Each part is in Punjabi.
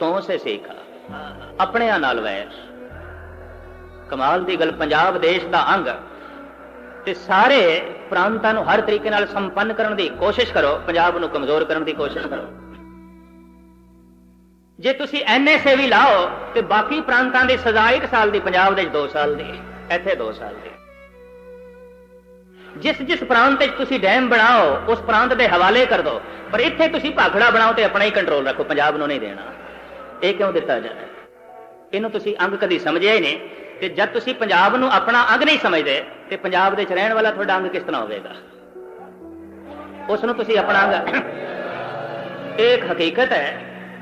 ਬੁੱਤੋਂ ਸੇ ਸੀਖਾ। ਆਪਣਿਆਂ ਨਾਲ ਵੈਰ। ਕਮਾਲ ਦੀ ਗੱਲ ਪੰਜਾਬ ਦੇਸ਼ ਦਾ ਅੰਗ। ਤੇ ਸਾਰੇ ਪ੍ਰਾਂਤਾਂ ਨੂੰ ਹਰ ਤਰੀਕੇ ਨਾਲ ਸੰਪੰਨ ਕਰਨ ਦੀ ਕੋਸ਼ਿਸ਼ ਕਰੋ। ਪੰਜਾਬ ਨੂੰ ਕਮਜ਼ੋਰ ਕਰਨ ਦੀ ਕੋਸ਼ਿਸ਼ ਕਰੋ। ਜੇ ਤੁਸੀਂ ਐਨਐਸਏ ਵੀ ਲਾਓ, ਤੇ ਬਾਕੀ ਪ੍ਰਾਂਤਾਂ ਦੀ ਸਜ਼ਾ 1 ਸਾਲ ਦੀ, ਪੰਜਾਬ ਦੇ 2 ਸਾਲ ਦੀ। ਇੱਥੇ 2 ਸਾਲ ਦੀ। ਜਿਸ ਜਿਸ ਪ੍ਰਾਂਤ ਵਿੱਚ ਤੁਸੀਂ ਡੈਮ ਬਣਾਓ, ਉਸ ਪ੍ਰਾਂਤ ਦੇ ਹਵਾਲੇ ਕਰ ਦਿਓ। ਪਰ ਇੱਥੇ ਤੁਸੀਂ ਭਾਖੜਾ ਬਣਾਓ ਤੇ ਆਪਣਾ ਹੀ ਕੰਟਰੋਲ ਰੱਖੋ। ਪੰਜਾਬ ਨੂੰ ਨਹੀਂ ਦੇਣਾ। ਇਹ ਕਿਉਂ ਦਿੱਤਾ ਜਾਂਦਾ ਇਹਨੂੰ ਤੁਸੀਂ ਅੰਗ ਕਦੀ ਸਮਝਿਆ ਹੀ ਨਹੀਂ ਤੇ ਜਦ ਤੁਸੀਂ ਪੰਜਾਬ ਨੂੰ ਆਪਣਾ ਅੰਗ ਨਹੀਂ ਸਮਝਦੇ ਤੇ ਪੰਜਾਬ ਦੇ ਚ ਰਹਿਣ ਵਾਲਾ ਤੁਹਾਡਾ ਅੰਗ ਕਿਸ ਤਰ੍ਹਾਂ ਹੋਵੇਗਾ? ਉਸ ਨੂੰ ਤੁਸੀਂ ਆਪਣਾ ਅੰਗ ਇੱਕ ਹਕੀਕਤ ਹੈ,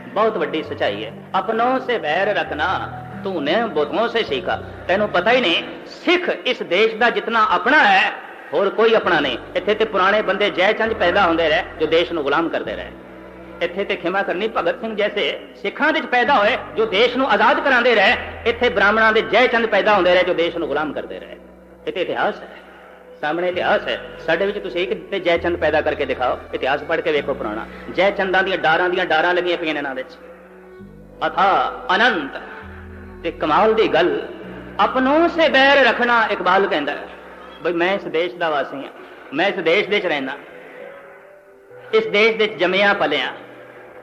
ਬਹੁਤ ਵੱਡੀ ਸਚਾਈ ਹੈ। ਆਪਣੋਂ ਸੇ ਵੈਰ ਰੱਖਣਾ ਤੂਨੇ ਬੁੱਧੋਂ ਸੇ ਸੀਖਾ। ਤੈਨੂੰ ਪਤਾ ਹੀ ਨਹੀਂ, ਸਿੱਖ ਇਸ ਦੇਸ਼ ਦਾ ਜਿਤਨਾ ਆਪਣਾ ਹੈ, ਹੋਰ ਕੋਈ ਆਪਣਾ ਨਹੀਂ। ਇੱਥੇ ਤੇ ਪੁਰਾਣੇ ਬੰਦੇ ਜੈ ਚੰਦ ਪੈਦਾ ਹੁੰਦੇ ਰਹੇ, ਜੋ ਦੇਸ਼ ਨੂੰ ਗੁਲਾਮ ਕਰਦੇ ਰਹੇ। ਇੱਥੇ ਤੇ ਖਿਮਾ ਕਰਨੀ ਭਗਤ ਸਿੰਘ ਜੈਸੇ ਸਿੱਖਾਂ ਦੇ ਵਿੱਚ ਪੈਦਾ ਹੋਏ, ਜੋ ਦੇਸ਼ ਨੂੰ ਆਜ਼ਾਦ ਕਰਾਉਂਦੇ ਰਹੇ, ਇੱਥੇ ਬ੍ਰਾਹਮਣਾਂ ਦੇ ਜੈ ਚੰਦ ਪੈਦਾ ਹੁੰਦੇ ਰਹੇ, ਜੋ ਦੇਸ਼ ਨੂੰ ਗੁਲਾਮ ਕਰਦੇ ਰਹੇ। ਇਹ ਤੇ ਇਤਿਹਾਸ ਹੈ। ਸਾਹਮਣੇ ਇਤਿਹਾਸ ਹੈ। ਸਾਡੇ ਵਿੱਚ ਤੁਸੀਂ ਇੱਕ ਤੇ ਜੈ ਚੰਦ ਪੈਦਾ ਕਰਕੇ ਦਿਖਾਓ। ਇਤਿਹਾਸ ਪੜ੍ਹ ਕੇ ਵੇਖੋ ਪੁਰਾਣਾ। ਜੈ ਚੰਦਾਂ ਦੀਆਂ ਡਾਰਾਂ ਦੀਆਂ ਡਾਰਾਂ ਲੱਗੀਆਂ ਪਈਆਂ ਨੇ ਇਹਨਾਂ ਵਿੱਚ। ਅਥਾ ਅਨੰਤ। ਤੇ ਕਮਾਲ ਦੀ ਗੱਲ, ਆਪਣੋਂ ਸੇ ਬੈਰ ਰੱਖਣਾ ਇਕਬਾਲ ਕਹਿੰਦਾ ਬਈ ਮੈਂ ਇਸ ਦੇਸ਼ ਦਾ ਵਾਸੀ ਹਾਂ। ਮੈਂ ਇਸ ਦੇਸ਼ ਦੇ ਵਿੱਚ ਰਹਿਣਾ ਇਸ ਦੇਸ਼ ਦੇ ਵਿੱਚ ਜੰਮਿਆ, ਪਲਿਆ।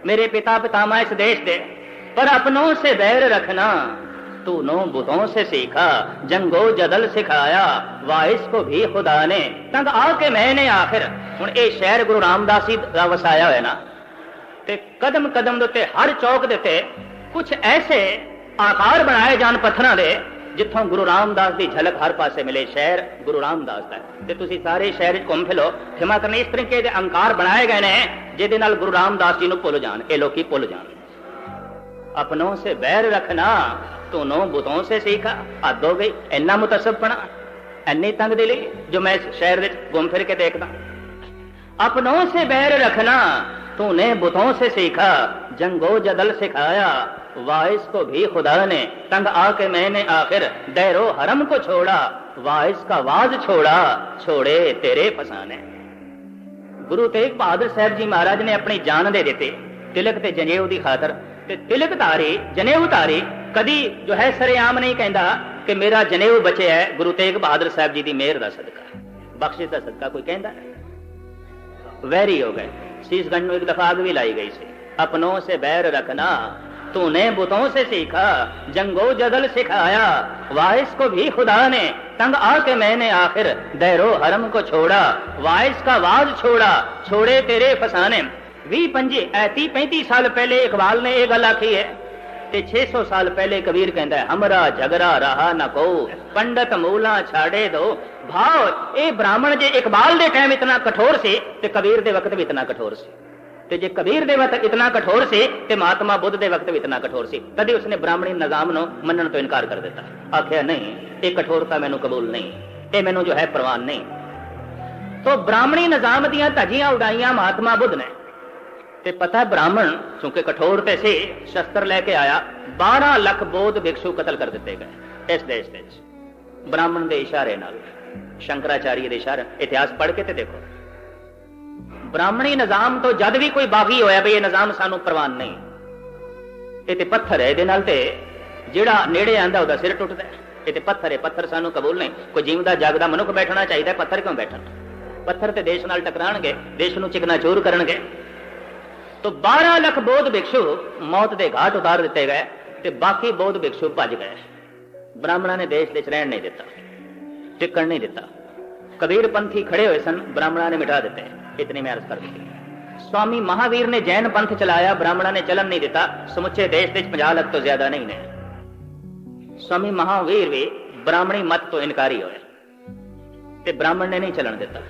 ਮੇਰੇ ਪਿਤਾ ਪਿਤਾਮਾ ਇਸ ਦੇਸ਼ ਦੇ पर अपनों से बैर रखना तूनों बुतों से सीखा जंगो जदल सिखाया वाइस को भी खुदा ने तंग आके मैंने आखिर ਹੁਣ ਇਹ ਸ਼ਹਿਰ ਗੁਰੂ ਰਾਮਦਾਸ ਜੀ ਦਾ ਵਸਾਇਆ ਹੋਇਆ ਨਾ ਤੇ ਕਦਮ ਕਦਮ ਦੇ ਉੱਤੇ ਹਰ ਚੌਕ ਦੇ ਉੱਤੇ ਕੁਝ ਐਸੇ ਆਕਾਰ ਬਣਾਏ ਜਾਣ ਪੱਥਰਾਂ ਦੇ ਜਿੱਥੋਂ ਗੁਰੂ ਰਾਮਦਾਸ ਦੀ ਝਲਕ ਹਰ ਪਾਸੇ ਮਿਲੇ, ਸ਼ਹਿਰ ਗੁਰੂ ਰਾਮਦਾਸ ਦਾ। ਤੇ ਤੁਸੀਂ ਸਾਰੇ ਸ਼ਹਿਰ ਘੁੰਮ ਫਿਲੋ ਖਿਮਾ ਕਰਨੀ, ਇਸ ਤਰੀਕੇ ਦੇ ਅਹੰਕਾਰ ਬਣਾਏ ਗਏ ਨੇ, ਜਿਹਦੇ ਨਾਲ ਗੁਰੂ ਰਾਮਦਾਸ ਜੀ ਨੂੰ ਭੁੱਲ ਜਾਣ, ਇਹ ਲੋਕੀ ਭੁੱਲ ਜਾਣ। ਆਪਣੋਂ ਸੇ ਬੈਰ ਰੱਖਣਾ ਤੋਨੋਂ ਬੁਤੋਂ ਸੇ ਸਿੱਖਾ ਆਦੋ ਗਈ, ਇੰਨਾ ਮੁਤਸਬਪਣਾ ਇੰਨੀ ਤੰਗ ਲਈ ਜੋ ਮੈਂ ਸ਼ਹਿਰ ਵਿੱਚ ਘੁੰਮ ਫਿਰ ਕੇ ਦੇਖਦਾ। ਆਪਣੋਂ ਸੇ ਬੈਰ ਰੱਖਣਾ, ਤੂੰ ਨੇ ਬੁਤੋਂ ਸੇ ਸਿੱਖਾ, ਜੰਗੋ ਜਦਲ ਸਿਖਾਇਆ वाइस को भी खुदा ने तंग आके मैंने आखिर दैरो हरम को छोड़ा वाइस का वाज छोड़ा छोड़े तेरे फसाने ਗੁਰੂ ਤੇਗ ਬਹਾਦਰ ਸਾਹਿਬ ਜੀ ਮਹਾਰਾਜ ਨੇ ਆਪਣੀ ਜਾਨ ਦੇ ਦਿੱਤੇ ਤਿਲਕ ਤੇ ਜਨੇਊ ਦੀ ਖਾਤਰ ਤੇ ਤਿਲਕ ਧਾਰੀ ਜਨੇਊ ਧਾਰੀ ਕਦੀ ਜੋ ਹੈ ਸਰੇਆਮ ਨਹੀਂ ਕਹਿੰਦਾ ਕਿ ਮੇਰਾ ਜਨੇਊ ਬਚਿਆ ਹੈ ਗੁਰੂ ਤੇਗ ਬਹਾਦਰ ਸਾਹਿਬ ਜੀ ਦੀ ਮਿਹਰ ਦਾ ਸਦਕਾ ਬਖਸ਼ਿਸ਼ ਦਾ ਸਦਕਾ ਕੋਈ ਕਹਿੰਦਾ ਵੈਰੀ ਹੋ ਗਏ ਸੀਸਗੰਜ ਨੂੰ ਇੱਕ ਦਫਾ ਅੱਗ ਵੀ ਲਾਈ ਗਈ ਸੀ ਆਪਣੋਂ ਸੇ ਬੈਰ ਰੱਖਣਾ तूने बुतों से सीखा, जंगो जदल सिखाया। वाइस को भी खुदा ने, तंग आके मैंने आखिर दैरो हरम को छोड़ा। वाइस का वाज छोड़ा, छोड़े तेरे फसाने। वी पंजे ऐती पैंतीस साल पहले इकबाल ने एक गल आखी है। ते सौ साल पहले कबीर कहता है, हमरा झगड़ा रहा न को, पंडित मूला छाड़े दो। भाव, ए ब्राह्मण जे इकबाल दे टाइम इतना कठोर से, ते कबीर दे वक्त भी इतना कठोर से। ਤੇ ਜੇ ਕਬੀਰ ਦੇ ਵਕਤ ਇਤਨਾ ਕਠੋਰ ਸੀ ਤੇ ਮਹਾਤਮਾ ਬੁੱਧ ਦੇ ਵਕਤ ਵੀ ਇਤਨਾ ਕਠੋਰ ਸੀ ਤਦੇ ਉਸਨੇ ਬ੍ਰਾਹਮਣੀ ਨਿਜ਼ਾਮ ਨੂੰ ਮੰਨਣ ਤੋਂ ਇਨਕਾਰ ਕਰ ਦਿੱਤਾ। ਆਖਿਆ, ਨਹੀਂ, ਇਹ ਕਠੋਰਤਾ ਮੈਨੂੰ ਕਬੂਲ ਨਹੀਂ, ਇਹ ਮੈਨੂੰ ਜੋ ਹੈ ਪ੍ਰਵਾਨ ਨਹੀਂ। ਤੋ ਬ੍ਰਾਹਮਣੀ ਨਿਜ਼ਾਮ ਦੀਆਂ ਧਜੀਆਂ ਉਡਾਈਆਂ ਮਹਾਤਮਾ ਬੁੱਧ ਨੇ। ਤੇ ਪਤਾ ਬ੍ਰਾਹਮਣ, ਕਿਉਂਕਿ ਕਠੋਰ ਤੇ ਸੀ, ਸ਼ਸਤਰ ਲੈ ਕੇ ਆਇਆ 12 ਲੱਖ ਬੋਧ ਭਿਕਸ਼ੂ ਕਤਲ ਕਰ ਦਿੱਤੇ ਗਏ ਇਸ ਦੇਸ਼ ਵਿੱਚ। ਬ੍ਰਾਹਮਣ ਦੇ ਇਸ਼ਾਰੇ ਨਾਲ ਸ਼ੰਕਰਾਚਾਰੀ ਦੇ ਇਸ਼ਾਰੇ, ਇਤਿਹਾਸ ਪੜ੍ਹ ਕੇ ਤੇ ਦੇਖੋ। ਬ੍ਰਾਹਮਣੀ ਨਿਜ਼ਾਮ ਤੋਂ ਜਦ ਵੀ ਕੋਈ ਬਾਗੀ ਹੋਇਆ ਵੀ ਇਹ ਨਿਜ਼ਾਮ ਸਾਨੂੰ ਪ੍ਰਵਾਨ ਨਹੀਂ। ਇਹ ਤੇ ਪੱਥਰ ਹੈ ਇਹਦੇ ਨਾਲ ਤੇ ਜਿਹੜਾ ਨੇੜੇ ਆਂਦਾ ਉਹਦਾ ਸਿਰ ਟੁੱਟਦਾ ਇਹ ਤੇ ਪੱਥਰ ਹੈ, ਪੱਥਰ ਸਾਨੂੰ ਕਬੂਲ ਨਹੀਂ। ਕੋਈ ਜੀਵਦਾ, ਜਾਗਦਾ ਮਨੁੱਖ ਬੈਠਣਾ ਚਾਹੀਦਾ ਪੱਥਰ ਕਿਉਂ ਬੈਠਣ? ਪੱਥਰ ਤੇ ਦੇਸ਼ ਨਾਲ ਟਕਰਾਣਗੇ, ਦੇਸ਼ ਨੂੰ ਚਿਕਨਾ ਚੂਰ ਕਰਨਗੇ। ਤੋ 12 ਲੱਖ ਬੋਧ ਭਿਕਸ਼ੂ ਮੌਤ ਦੇ ਘਾਟ ਉਤਾਰ ਦਿੱਤੇ ਗਏ ਤੇ ਬਾਕੀ ਬੋਧ ਭਿਕਸ਼ੂ ਭੱਜ ਗਏ। ਬ੍ਰਾਹਮਣਾਂ ਨੇ ਦੇਸ਼ ਵਿੱਚ ਰਹਿਣ ਨਹੀਂ ਦਿੱਤਾ, ਟਿਕਣ ਨਹੀਂ ਦਿੱਤਾ। ਕਬੀਰ ਪੰਥੀ ਖੜੇ ਹੋਏ ਸਨ, ਬ੍ਰਾਹਮਣਾਂ ਨੇ ਮਿਟਾ ਦਿੱਤੇ। ਇਤਨੀ ਮੈਂ ਅਰਜ਼ ਕਰ ਦਿੱਤੀ ਸਵਾਮੀ ਮਹਾਵੀਰ ਨੇ ਜੈਨ ਪੰਥ ਚਲਾਇਆ, ਬ੍ਰਾਹਮਣਾਂ ਨੇ ਚੱਲਣ ਨਹੀਂ ਦਿੱਤਾ। ਸਮੁੱਚੇ ਦੇਸ਼ ਵਿੱਚ 50 ਲੱਖ ਤੋਂ ਜ਼ਿਆਦਾ ਨਹੀਂ ਨੇ। ਸਵਾਮੀ ਮਹਾਵੀਰ ਵੀ ਬ੍ਰਾਹਮਣੀ ਮਤ ਤੋਂ ਇਨਕਾਰੀ ਹੋਏ। ਤੇ ਬ੍ਰਾਹਮਣ ਨੇ ਨਹੀਂ ਚੱਲਣ ਦਿੱਤਾ।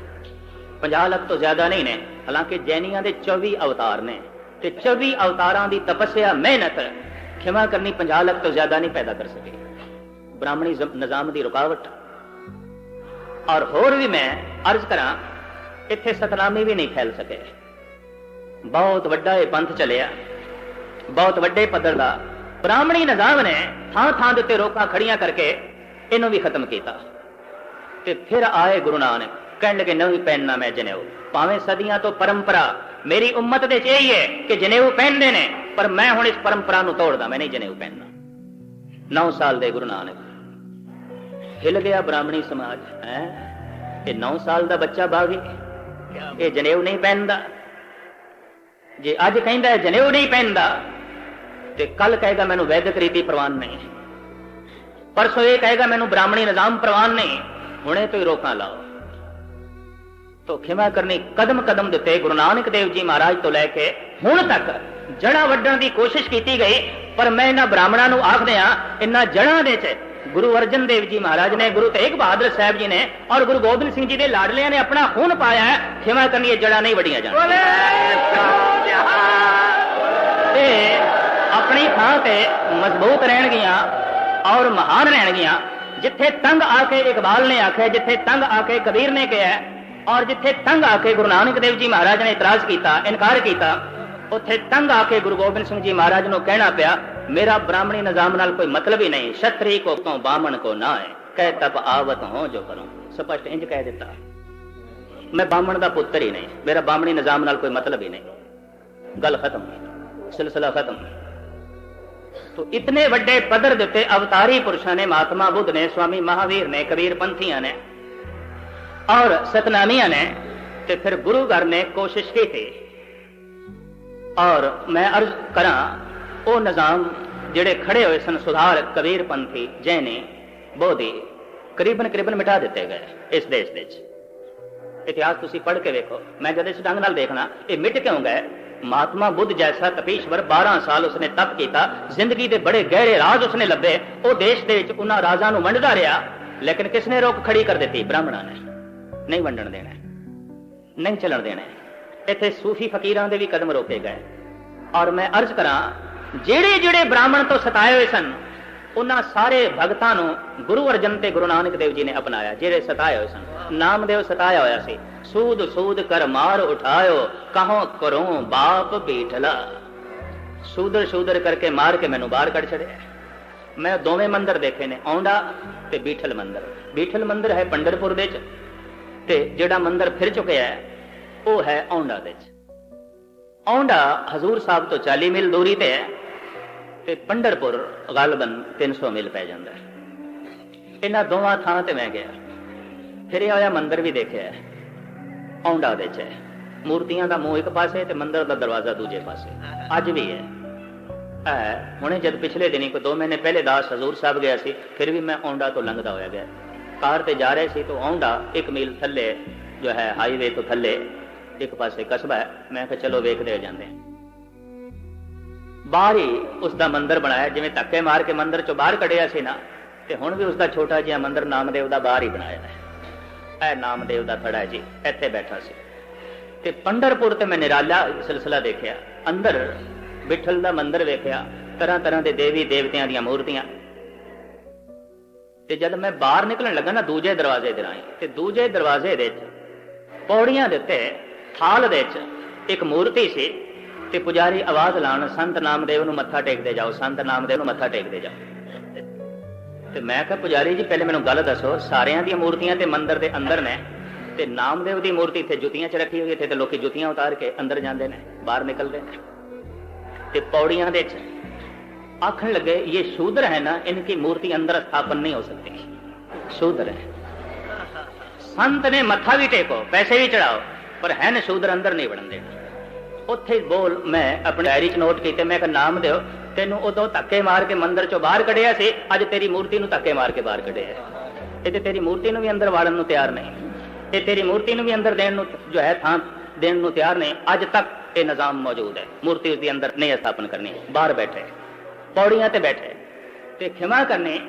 50 ਲੱਖ ਤੋਂ ਜ਼ਿਆਦਾ ਨਹੀਂ ਨੇ, ਹਾਲਾਂਕਿ ਜੈਨੀਆਂ ਦੇ 24 ਅਵਤਾਰ ਨੇ। ਤੇ 24 ਅਵਤਾਰਾਂ ਦੀ ਤਪੱਸਿਆ, ਮਿਹਨਤ, ਖਿਮਾ ਕਰਨੀ 50 ਲੱਖ ਤੋਂ ਜ਼ਿਆਦਾ ਨਹੀਂ ਪੈਦਾ ਕਰ ਸਕੇ। ਬ੍ਰਾਹਮਣੀ ਨਿਜ਼ਾਮ ਦੀ ਰੁਕਾਵਟ ਔਰ ਹੋਰ ਵੀ ਮੈਂ ਅਰਜ਼ ਕਰਾਂ, ਇੱਥੇ ਸਤਨਾਮੀ ਵੀ ਨਹੀਂ ਫੈਲ ਸਕੇ। ਬਹੁਤ ਵੱਡਾ ਇਹ ਪੰਥ ਚੱਲਿਆ। ਬਹੁਤ ਵੱਡੇ ਪੱਧਰ ਦਾ ਬ੍ਰਾਹਮਣੀ ਨਿਜ਼ਾਮ ਨੇ ਥਾਂ ਥਾਂ ਦੇ ਉੱਤੇ ਰੋਕਾਂ ਖੜੀਆਂ ਕਰਕੇ ਇਹਨੂੰ ਵੀ ਖਤਮ ਕੀਤਾ। ਤੇ ਫਿਰ ਆਏ ਗੁਰੂ ਨਾਨਕ, ਕਹਿਣ ਲੱਗੇ, ਨਹੀਂ ਪਹਿਨਣਾ ਮੈਂ ਜਨੇਊ। ਭਾਵੇਂ ਸਦੀਆਂ ਤੋਂ ਪਰੰਪਰਾ ਮੇਰੀ ਉਮਤ ਦੇ ਚ ਇਹੀ ਹੈ ਕਿ ਜਨੇਊ ਪਹਿਨਦੇ ਨੇ, ਪਰ ਮੈਂ ਹੁਣ ਇਸ ਪਰੰਪਰਾ ਨੂੰ ਤੋੜਦਾ, ਮੈਂ ਨਹੀਂ ਜਨੇਊ ਪਹਿਨਣਾ। 9 ਸਾਲ ਦੇ ਗੁਰੂ ਨਾਨਕ ਹਿਲ ਗਿਆ ਬ੍ਰਾਹਮਣੀ ਸਮਾਜ, ਹੈ? ਇਹ 9 ਸਾਲ ਦਾ ਬੱਚਾ ਬਾਗੀ ਇਹ ਜਨੇਊ ਨਹੀਂ ਪਹਿਨਦਾ। ਜੇ ਅੱਜ ਕਹਿੰਦਾ ਹੈ ਜਨੇਊ ਨਹੀਂ ਪਹਿਨਦਾ, ਤੇ ਕੱਲ ਕਹੇਗਾ ਮੈਨੂੰ ਵੈਦਿਕ ਰੀਤੀ ਪ੍ਰਵਾਨ ਨਹੀਂ। ਪਰਸੋਂ ਇਹ ਕਹੇਗਾ ਮੈਨੂੰ ਬ੍ਰਾਹਮਣੀ ਨਿਜ਼ਾਮ ਪ੍ਰਵਾਨ ਨਹੀਂ। ਹੁਣੇ ਤੋਂ ਹੀ ਰੋਕਾਂ ਲਾਓ। ਤੋ ਖਿਮਾ ਕਰਨੀ ਕਦਮ ਕਦਮ ਦਿੱਤੇ ਗੁਰੂ ਨਾਨਕ ਦੇਵ ਜੀ ਮਹਾਰਾਜ ਤੋਂ ਲੈ ਕੇ ਹੁਣ ਤੱਕ। ਜੜਾ ਵੱਢਣ ਦੀ ਕੋਸ਼ਿਸ਼ ਕੀਤੀ ਗਈ, ਪਰ ਮੈਂ ਇਹਨਾਂ ਬ੍ਰਾਹਮਣਾਂ ਨੂੰ ਆਖਦੇ ਆ ਇਹਨਾਂ ਜੜਾਂ ਦੇ ਚ ਗੁਰੂ ਅਰਜਨ ਦੇਵ ਜੀ ਮਹਾਰਾਜ ਨੇ ਗੁਰੂ ਤੇਗ ਬਹਾਦਰ ਸਾਹਿਬ ਜੀ ਨੇ ਔਰ ਗੁਰੂ ਗੋਬਿੰਦ ਸਿੰਘ ਜੀ ਦੇ ਲਾਡਲਿਆਂ ਨੇ ਆਪਣਾ ਖੂਨ ਪਾਇਆ ਹੈ ਖਿਮਾ ਕਰਨੀ ਇਹ ਜੜਾਂ ਨਹੀਂ ਵੱਡੀਆਂ ਜਾਣ। ਤੇ ਆਪਣੀ ਥਾਂ ਤੇ ਮਜ਼ਬੂਤ ਰਹਿਣਗੀਆਂ ਔਰ ਮਹਾਨ ਰਹਿਣਗੀਆਂ ਜਿੱਥੇ ਤੰਗ ਆ ਕੇ ਇਕਬਾਲ ਨੇ ਆਖਿਆ ਜਿੱਥੇ ਤੰਗ ਆ ਕੇ ਕਬੀਰ ਨੇ ਕਿਹਾ ਔਰ ਜਿੱਥੇ ਤੰਗ ਆ ਕੇ ਗੁਰੂ ਨਾਨਕ ਦੇਵ ਜੀ ਮਹਾਰਾਜ ਨੇ ਇਤਰਾਜ਼ ਕੀਤਾ ਇਨਕਾਰ ਕੀਤਾ ਉੱਥੇ ਤੰਗ ਆ ਕੇ ਗੁਰੂ ਗੋਬਿੰਦ ਸਿੰਘ ਜੀ ਮਹਾਰਾਜ ਨੂੰ ਕਹਿਣਾ ਪਿਆ ਮੇਰਾ ਬ੍ਰਾਹਮਣੀ ਨਿਜ਼ਾਮ ਨਾਲ ਕੋਈ ਮਤਲਬ ਹੀ ਨਹੀਂ ਛਤਰੀ ਕੋ ਤੋਂ ਬਾਮਣ ਕੋ ਨਾ ਹੈ ਕਹਿ ਤਪ ਆਵਤ ਹੋ ਜੋ ਕਰੂੰ ਸਪਸ਼ਟ ਇੰਜ ਕਹਿ ਦਿੱਤਾ ਮੈਂ ਬਾਮਣ ਦਾ ਪੁੱਤਰ ਹੀ ਨਹੀਂ ਮੇਰਾ ਬਾਮਣੀ ਨਿਜ਼ਾਮ ਨਾਲ ਕੋਈ ਮਤਲਬ ਹੀ ਨਹੀਂ ਗੱਲ ਖਤਮ ਸਿਲਸਿਲਾ ਖਤਮ ਤੋ ਇਤਨੇ ਵੱਡੇ ਪੱਧਰ ਦੇ ਉੱਤੇ ਅਵਤਾਰੀ ਪੁਰਸ਼ਾਂ ਨੇ ਮਹਾਤਮਾ ਬੁੱਧ ਨੇ ਸਵਾਮੀ ਮਹਾਵੀਰ ਨੇ ਕਬੀਰ ਪੰਥੀਆਂ ਨੇ ਔਰ ਸਤਨਾਮੀਆਂ ਨੇ ਤੇ ਫਿਰ ਗੁਰੂ ਘਰ ਨੇ ਕੋਸ਼ਿਸ਼ ਕੀਤੀ ਔਰ ਮੈਂ ਅਰਜ਼ ਕਰਾਂ ਉਹ ਨਿਜ਼ਾਮ ਜਿਹੜੇ ਖੜੇ ਹੋਏ ਸਨ, ਸੁਧਾਰ ਕਬੀਰ ਪੰਥੀ ਜੈਨੀ ਬੋਧੀ ਕਰੀਬਨ ਕਰੀਬਨ ਮਿਟਾ ਦਿੱਤੇ ਗਏ ਇਸ ਦੇਸ਼ ਦੇ ਵਿੱਚ। ਇਤਿਹਾਸ ਤੁਸੀਂ ਪੜ੍ਹ ਕੇ ਵੇਖੋ। ਮੈਂ ਜਦ ਇਸ ਢੰਗ ਨਾਲ ਦੇਖਣਾ ਇਹ ਮਿਟ ਕਿਉਂ ਗਏ? ਮਹਾਤਮਾ ਬੁੱਧ ਜੈਸਾ ਤਪੀਸ਼ਵਰ 12 ਸਾਲ ਉਸਨੇ ਤਪ ਕੀਤਾ, ਜ਼ਿੰਦਗੀ ਦੇ ਬੜੇ ਗਹਿਰੇ ਰਾਜ ਉਸਨੇ ਲੱਭੇ, ਉਹ ਦੇਸ਼ ਦੇ ਵਿੱਚ ਉਹਨਾਂ ਰਾਜਾਂ ਨੂੰ ਵੰਡਦਾ ਰਿਹਾ, ਲੇਕਿਨ ਕਿਸਨੇ ਰੋਕ ਖੜੀ ਕਰ ਦਿੱਤੀ? ਬ੍ਰਾਹਮਣਾਂ ਨੇ। ਨਹੀਂ ਵੰਡਣ ਦੇਣਾ, ਨਹੀਂ ਚੱਲਣ ਦੇਣਾ। ਇੱਥੇ ਸੂਫੀ ਫਕੀਰਾਂ ਦੇ ਵੀ ਕਦਮ ਰੋਕੇ ਗਏ। ਔਰ ਮੈਂ ਅਰਜ਼ ਕਰਾਂ ਜਿਹੜੇ ਜਿਹੜੇ ਬ੍ਰਾਹਮਣ ਤੋਂ ਸਤਾਏ ਹੋਏ ਸਨ, ਉਹਨਾਂ ਸਾਰੇ ਭਗਤਾਂ ਨੂੰ ਗੁਰੂ ਅਰਜਨ ਤੇ ਗੁਰੂ ਨਾਨਕ ਦੇਵ ਜੀ ਨੇ ਅਪਣਾਇਆ, ਜਿਹੜੇ ਸਤਾਏ ਹੋਏ ਸਨ। ਨਾਮਦੇਵ ਸਤਾਇਆ ਹੋਇਆ ਸੀ। ਸੂਦ ਸੂਦ ਕਰ ਮਾਰ ਉਠਾਇਓ, ਕਹੋ ਕਰੂੰ ਬਾਪ ਬੀਠਲਾ ਸੂਦਰ ਸੂਦਰ ਕਰਕੇ ਮਾਰ ਕੇ ਮੈਨੂੰ ਬਾਹਰ ਕੱਢ ਛੜਿਆ ਮੈਂ ਦੋਵੇਂ ਮੰਦਰ ਦੇਖੇ ਨੇ ਔਂਡਾ ਤੇ ਬੀਠਲ ਮੰਦਰ। ਬੀਠਲ ਮੰਦਰ ਹੈ ਪੰਡਰਪੁਰ ਦੇ ਚ, ਤੇ ਜਿਹੜਾ ਮੰਦਰ ਫਿਰ ਚੁੱਕਿਆ ਹੈ, ਉਹ ਹੈ ਔਂਡਾ ਦੇ ਚ। ਔਂਡਾ ਹਜ਼ੂਰ ਸਾਹਿਬ ਤੋਂ 40 ਮੀਲ ਦੂਰੀ ਤੇ ਹੈ। ਤੇ ਪੰਡਰਪੁਰ ਗਾਲਬਨ 300 ਮੀਲ ਪੈ ਜਾਂਦਾ ਹੈ। ਇਹਨਾਂ ਦੋਵਾਂ ਥਾਂ ਤੇ ਮੈਂ ਗਿਆ। ਫਿਰ ਇਹ ਆਇਆ ਮੰਦਰ ਵੀ ਦੇਖਿਆ ਔਂਡਾ ਦੇ ਚ ਮੂਰਤੀਆਂ ਦਾ ਮੂੰਹ ਇੱਕ ਪਾਸੇ ਤੇ ਮੰਦਰ ਦਾ ਦਰਵਾਜ਼ਾ ਦੂਜੇ ਪਾਸੇ। ਅੱਜ ਵੀ ਹੈ। ਐ ਹੁਣੇ ਜਦ ਪਿਛਲੇ ਦਿਨੀ ਕੋ 2 ਮਹੀਨੇ ਪਹਿਲੇ ਦਾਸ ਹਜ਼ੂਰ ਸਾਹਿਬ ਗਿਆ ਸੀ, ਫਿਰ ਵੀ ਮੈਂ ਔਂਡਾ ਤੋਂ ਲੰਘਦਾ ਹੋਇਆ ਗਿਆ। ਕਾਰ ਤੇ ਜਾ ਰਹੇ ਸੀ ਤਾਂ ਔਂਡਾ 1 ਮੀਲ ਥੱਲੇ ਜੋ ਹੈ ਹਾਈਵੇ ਤੋਂ ਥੱਲੇ ਇੱਕ ਪਾਸੇ ਕਸਬਾ ਹੈ। ਮੈਂ ਕਿਹਾ, ਚਲੋ ਵੇਖਦੇ ਜਾਂਦੇ ਬਾਹਰ ਹੀ ਉਸ ਦਾ ਮੰਦਰ ਬਣਾਇਆ, ਜਿਵੇਂ ਧੱਕੇ ਮਾਰ ਕੇ ਮੰਦਰ ਚੋਂ ਬਾਹਰ ਕੱਢਿਆ ਸੀ ਨਾ, ਤੇ ਹੁਣ ਵੀ ਉਸ ਦਾ ਛੋਟਾ ਜਿਹਾ ਮੰਦਰ ਨਾਮਦੇਵ ਦਾ ਬਾਹਰ ਹੀ ਬਣਾਇਆ ਹੈ। ਇਹ ਨਾਮਦੇਵ ਦਾ ਥੜਾ ਹੈ ਜੀ, ਇੱਥੇ ਬੈਠਾ ਸੀ। ਤੇ ਪੰਡਰਪੁਰ ਤੇ ਮੈਂ ਨਿਰਾਲਾ ਸਿਲਸਿਲਾ ਦੇਖਿਆ। ਅੰਦਰ ਵਿਠਲ ਦਾ ਮੰਦਰ ਵੇਖਿਆ, ਤਰ੍ਹਾਂ ਤਰ੍ਹਾਂ ਦੇ ਦੇਵੀ ਦੇਵਤਿਆਂ ਦੀਆਂ ਮੂਰਤੀਆਂ। ਤੇ ਜਦ ਮੈਂ ਬਾਹਰ ਨਿਕਲਣ ਲੱਗਾ ਨਾ ਦੂਜੇ ਦਰਵਾਜ਼ੇ ਦੇ ਰਾਹੀਂ, ਤੇ ਦੂਜੇ ਦਰਵਾਜ਼ੇ ਦੇ ਵਿੱਚ ਪੌੜੀਆਂ ਦੇ ਉੱਤੇ ਥਾਲ ਦੇ ਵਿੱਚ ਇੱਕ ਮੂਰਤੀ ਸੀ ਤੇ ਪੁਜਾਰੀ ਆਵਾਜ਼ ਲਾਣ ਸੰਤ ਨਾਮਦੇਵ ਨੂੰ ਮੱਥਾ ਟੇਕਦੇ ਜਾਓ, ਸੰਤ ਨਾਮਦੇਵ ਨੂੰ ਮੱਥਾ ਟੇਕਦੇ ਜਾਓ। ਤੇ ਮੈਂ ਕਿਹਾ, ਪੁਜਾਰੀ ਜੀ, ਪਹਿਲੇ ਮੈਨੂੰ ਗੱਲ ਦੱਸੋ, ਸਾਰਿਆਂ ਦੀਆਂ ਮੂਰਤੀਆਂ ਤੇ ਮੰਦਰ ਦੇ ਅੰਦਰ ਨੇ ਤੇ ਨਾਮਦੇਵ ਦੀ ਮੂਰਤੀ ਇੱਥੇ ਜੁੱਤੀਆਂ 'ਚ ਰੱਖੀ ਹੋਈ ਇੱਥੇ ਤੇ ਲੋਕੀ ਜੁੱਤੀਆਂ ਉਤਾਰ ਕੇ ਅੰਦਰ ਜਾਂਦੇ ਨੇ, ਬਾਹਰ ਨਿਕਲਦੇ ਨੇ। ਤੇ ਪੌੜੀਆਂ ਦੇ 'ਚ ਆਖਣ ਲੱਗੇ, ਇਹ ਸ਼ੂਦਰ ਹੈ ਨਾ, ਇਨਕੀ ਮੂਰਤੀ ਅੰਦਰ ਸਥਾਪਨ ਨਹੀਂ ਹੋ ਸਕਦੀ। ਸ਼ੂਦਰ ਹੈ। ਸੰਤ ਨੇ ਮੱਥਾ ਵੀ ਟੇਕੋ, ਪੈਸੇ ਵੀ ਚੜਾਓ, ਪਰ ਹੈ ਨਾ ਸ਼ੂਦਰ ਅੰਦਰ ਨਹੀਂ ਵੜਨ ਦੇਣਾ। ਉੱਥੇ ਬੋਲ, ਮੈਂ ਆਪਣੇ ਡਾਇਰੀ 'ਚ ਨੋਟ ਕੀਤੇ, ਮੈਂ ਕਿ ਨਾਮ ਦਿਓ। ਤੈਨੂੰ ਉਦੋਂ ਧੱਕੇ ਮਾਰ ਕੇ ਮੰਦਰ 'ਚੋਂ ਬਾਹਰ ਕੱਢਿਆ ਸੀ, ਅੱਜ ਤੇਰੀ ਮੂਰਤੀ ਨੂੰ ਧੱਕੇ ਮਾਰ ਕੇ ਬਾਹਰ ਕੱਢਿਆ ਇਹ ਤੇ ਤੇਰੀ ਮੂਰਤੀ ਨੂੰ ਵੀ ਅੰਦਰ ਵਾੜਨ ਨੂੰ ਤਿਆਰ ਨਹੀਂ। ਤੇ ਤੇਰੀ ਮੂਰਤੀ ਨੂੰ ਵੀ ਅੰਦਰ ਦੇਣ ਨੂੰ ਜੋ ਹੈ ਥਾਂ ਦੇਣ ਨੂੰ ਤਿਆਰ ਨਹੀਂ। ਅੱਜ ਤੱਕ ਇਹ ਨਿਜ਼ਾਮ ਮੌਜੂਦ ਹੈ। ਮੂਰਤੀ ਉਸ ਦੇ ਅੰਦਰ ਨਹੀਂ ਸਥਾਪਨ ਕਰਨੀ। ਬਾਹਰ ਬੈਠੇ। ਪੌੜੀਆਂ ਤੇ ਬੈਠੇ। ਤੇ ਖਿਮਾ ਕਰਨੇ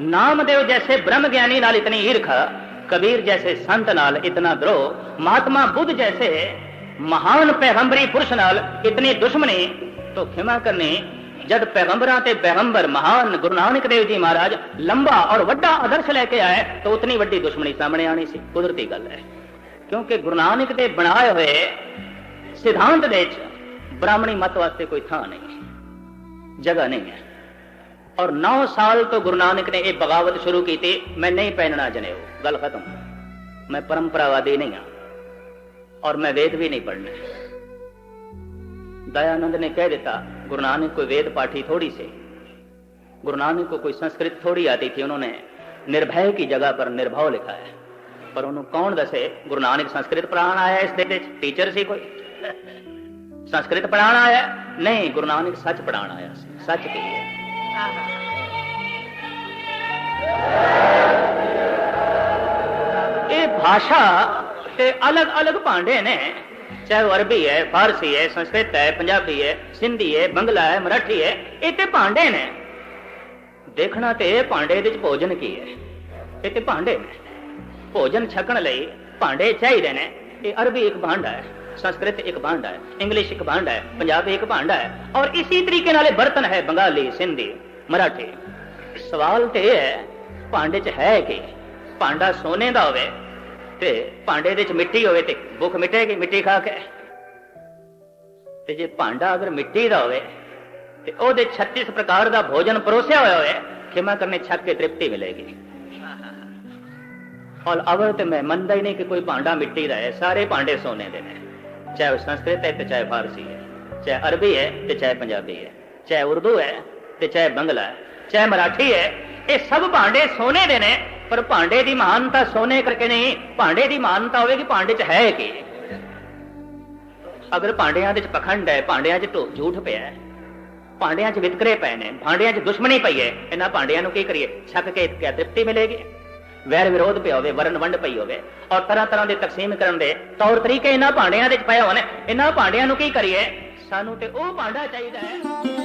ਨਾਮਦੇਵ ਜੈਸੇ ਬ੍ਰਹਮ ਗਿਆਨੀ ਨਾਲ ਇਤਨੀ ਈਰਖਾ, ਕਬੀਰ ਜੈਸੇ ਸੰਤ ਨਾਲ ਇਤਨਾ ਦਰੋ ਮਹਾਤਮਾ ਬੁੱਧ ਜੈਸੇ ਮਹਾਨ ਪੈਗੰਬਰੀ ਪੁਰਸ਼ ਨਾਲ ਇਤਨੇ ਦੁਸ਼ਮਣੇ ਤੋਂ ਖਿਮਾ ਕਰਨੇ, ਜਦ ਪੈਗੰਬਰਾਂ ਤੇ ਪੈਗੰਬਰ ਮਹਾਨ ਗੁਰੂ ਨਾਨਕ ਦੇਵ ਜੀ ਮਹਾਰਾਜ ਲੰਬਾ ਔਰ ਵੱਡਾ ਆਦਰਸ਼ ਲੈ ਕੇ ਆਏ, ਤਾਂ ਉਤਨੀ ਵੱਡੀ ਦੁਸ਼ਮਣੀ ਸਾਹਮਣੇ ਆਣੀ ਸੀ। ਕੁਦਰਤੀ ਗੱਲ ਹੈ। ਕਿਉਂਕਿ ਗੁਰੂ ਨਾਨਕ ਦੇ ਬਣਾਏ ਹੋਏ ਸਿਧਾਂਤ ਦੇ ਵਿੱਚ ਬ੍ਰਾਹਮਣੀ ਮਤ ਵਾਸਤੇ ਕੋਈ ਥਾਂ ਨਹੀਂ, ਜਗ੍ਹਾ ਨਹੀਂ ਹੈ। ਔਰ 9 ਸਾਲ ਤੋਂ ਗੁਰੂ ਨਾਨਕ ਨੇ ਇਹ ਬਗਾਵਤ ਸ਼ੁਰੂ ਕੀਤੀ, ਮੈਂ ਨਹੀਂ ਪਹਿਨਣਾ ਜਨੇਊ, ਗੱਲ ਖਤਮ। ਮੈਂ ਪਰੰਪਰਾਵਾਦੀ ਨਹੀਂ ਹਾਂ। और मैं वेद भी नहीं पढ़ना दयानंद ने कह देता गुरु नानक कोई वेद पाठी थोड़ी से गुरु नानक को कोई संस्कृत थोड़ी आती थी उन्होंने निर्भय की जगह पर निर्भव लिखा है पर उन्होंने कौन दसे गुरु नानक संस्कृत पढ़ाण आया इस देश ਵਿੱਚ? ਟੀਚਰ ਸੀ ਕੋਈ ਸੰਸਕ੍ਰਿਤ ਪੜਾਣ ਆਇਆ ਨਹੀਂ ਗੁਰੂ ਨਾਨਕ ਸੱਚ ਪੜਾਣ ਆਇਆ ਸੀ ਸੱਚ ਕੀ ਹੈ ਇਹ ਭਾਸ਼ਾ ਤੇ ਅਲੱਗ-ਅਲੱਗ ਭਾਂਡੇ ਨੇ। ਚਾਹੇ ਉਹ ਅਰਬੀ ਹੈ, ਫਾਰਸੀ ਹੈ, ਸੰਸਕ੍ਰਿਤ ਹੈ, ਪੰਜਾਬੀ ਹੈ, ਸਿੰਧੀ ਹੈ, ਬੰਗਲਾ ਹੈ, ਮਰਾਠੀ ਹੈ, ਇਹ ਤੇ ਭਾਂਡੇ ਨੇ। ਦੇਖਣਾ ਤੇ ਇਹ ਭਾਂਡੇ ਦੇ ਵਿੱਚ ਭੋਜਨ ਕੀ ਹੈ? ਇਹ ਤੇ ਭਾਂਡੇ ਨੇ। ਭੋਜਨ ਛਕਣ ਲਈ ਭਾਂਡੇ ਚਾਹੀਦੇ ਨੇ। ਇਹ ਅਰਬੀ ਇੱਕ ਭਾਂਡਾ ਹੈ, ਸੰਸਕ੍ਰਿਤ ਇੱਕ ਭਾਂਡਾ ਹੈ, ਇੰਗਲਿਸ਼ ਇੱਕ ਭਾਂਡਾ ਹੈ, ਪੰਜਾਬੀ ਇੱਕ ਭਾਂਡਾ ਹੈ। ਔਰ ਇਸੇ ਤਰੀਕੇ ਨਾਲ ਇਹ ਬਰਤਨ ਹੈ, ਬੰਗਾਲੀ, ਸਿੰਧੀ, ਮਰਾਠੀ। ਸਵਾਲ ਤੇ ਇਹ ਹੈ, ਭਾਂਡੇ 'ਚ ਹੈ ਕੀ? ਭਾਂਡਾ ਸੋਨੇ ਦਾ ਹੋਵੇ ਤੇ ਭਾਂਡੇ ਦੇ ਵਿੱਚ ਮਿੱਟੀ ਹੋਵੇ ਤੇ ਭੁੱਖ ਮਿਟੇਗੀ, ਮਿੱਟੀ ਖਾ ਕੇ। ਤੇ ਜੇ ਭਾਂਡਾ ਅਗਰ ਮਿੱਟੀ ਦਾ ਹੋਵੇ ਤੇ ਉਹਦੇ 36 ਪ੍ਰਕਾਰ ਦਾ ਭੋਜਨ ਪਰੋਸਿਆ ਹੋਇਆ ਹੋਵੇ, ਖਿਮਾ ਕਰਨੇ ਛੱਕ ਕੇ ਤ੍ਰਿਪਤੀ ਮਿਲੇਗੀ। ਔਰ ਅਵਰ ਤੇ ਮੈਂ ਮੰਨਦਾ ਹੀ ਨਹੀਂ ਕਿ ਕੋਈ ਭਾਂਡਾ ਮਿੱਟੀ ਦਾ ਹੈ, ਸਾਰੇ ਭਾਂਡੇ ਸੋਨੇ ਦੇ ਨੇ। ਚਾਹੇ ਉਹ ਸੰਸਕ੍ਰਿਤ ਹੈ ਤੇ ਚਾਹੇ ਫਾਰਸੀ ਹੈ, ਚਾਹੇ ਅਰਬੀ ਹੈ ਤੇ ਚਾਹੇ ਪੰਜਾਬੀ ਹੈ, ਚਾਹੇ ਉਰਦੂ ਹੈ ਤੇ ਚਾਹੇ ਬੰਗਲਾ ਹੈ, ਚਾਹੇ ਮਰਾਠੀ ਹੈ, ਇਹ ਸਭ ਭਾਂਡੇ ਸੋਨੇ ਦੇ ਨੇ। ਪਰ ਭਾਂਡੇ ਦੀ ਮਹਾਨਤਾ ਸੋਨੇ ਕਰਕੇ ਨਹੀਂ, ਭਾਂਡੇ ਦੀ ਮਹਾਨਤਾ ਹੋਵੇਗੀ, ਭਾਂਡੇ 'ਚ ਹੈ ਕੀ? ਅਗਰ ਭਾਂਡਿਆਂ ਦੇ 'ਚ ਪਖੰਡ ਹੈ, ਭਾਂਡਿਆਂ 'ਚ ਝੂਠ ਪਿਆ ਹੈ, ਭਾਂਡਿਆਂ 'ਚ ਵਿਤਕਰੇ ਪਏ ਨੇ, ਭਾਂਡਿਆਂ 'ਚ ਦੁਸ਼ਮਣੀ ਪਈ ਹੈ, ਇਹਨਾਂ ਭਾਂਡਿਆਂ ਨੂੰ ਕੀ ਕਰੀਏ? ਛੱਕ ਕੇ ਕਿਆ ਤ੍ਰਿਪਤੀ ਮਿਲੇਗੀ? ਵੈਰ ਵਿਰੋਧ ਪਿਆ ਹੋਵੇ, ਵਰਨ ਵੰਡ ਪਈ ਹੋਵੇ, ਔਰ ਤਰ੍ਹਾਂ ਤਰ੍ਹਾਂ ਦੇ ਤਕਸੀਮ ਕਰਨ ਦੇ ਤੌਰ ਤਰੀਕੇ ਇਹਨਾਂ ਭਾਂਡਿਆਂ ਦੇ 'ਚ ਪਏ ਹੋਣ ਇਹਨਾਂ ਭਾਂਡਿਆਂ ਨੂੰ ਕੀ ਕਰੀਏ? ਸਾਨੂੰ ਤੇ ਉਹ ਭਾਂਡਾ ਚਾਹੀਦਾ ਹੈ।